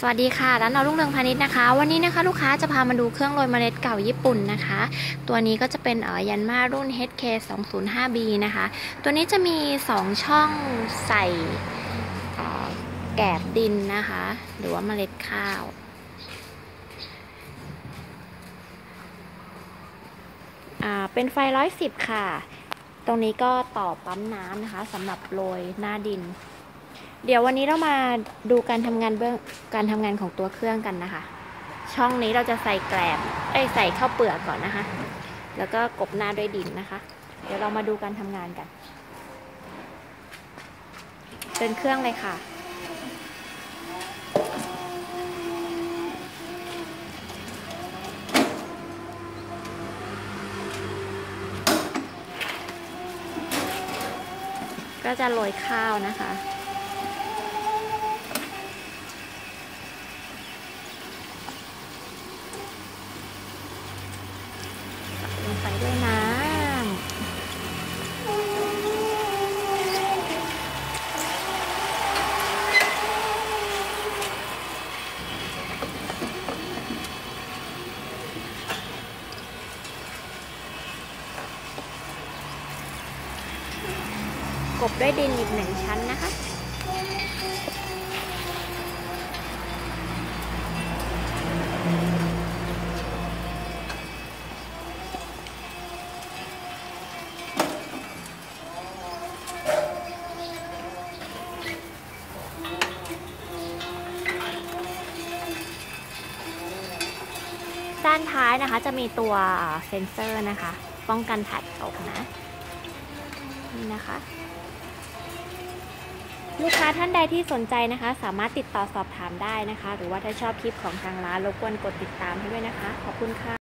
สวัสดีค่ะร้านเรารุ่งเรืองพาณิชย์นะคะ วันนี้นะคะลูกค้าจะพามาดูเครื่องโรยเมล็ดเก่าญี่ปุ่นนะคะ ตัวนี้ก็จะเป็นเอ่อยันมารุ่น HK 205B นะคะ ตัวนี้จะมี 2 ช่องใส่แกบดินนะคะ หรือว่าเมล็ดข้าวาเป็นไฟ 110 ค่ะ ตรงนี้ก็ต่อปั๊มน้ำนะคะสำหรับโรยหน้าดิน เดี๋ยววันนี้เรามาดูการทำงานเบื้องการทำงานของตัวเครื่องกันนะคะ ช่องนี้เราจะใส่แกลบเอ้ยใส่ข้าวเปลือกก่อนนะคะ แล้วก็กบหน้าด้วยดินนะคะ เดี๋ยวเรามาดูการทำงานกันเดินเครื่องเลยค่ะก็จะโรยข้าวนะคะ ลงไปด้วยน้ำ กบด้วยดินอีกหนึ่งชั้นนะคะด้านท้ายนะคะจะมีตัวเซ็นเซอร์นะคะ ป้องกันผัดตกนะ นี่นะคะ ลูกค้าท่านใดที่สนใจนะคะ สามารถติดต่อสอบถามได้นะคะ หรือว่าถ้าชอบคลิปของทางร้านรบกวนกดติดตามให้ด้วยนะคะ ขอบคุณค่ะ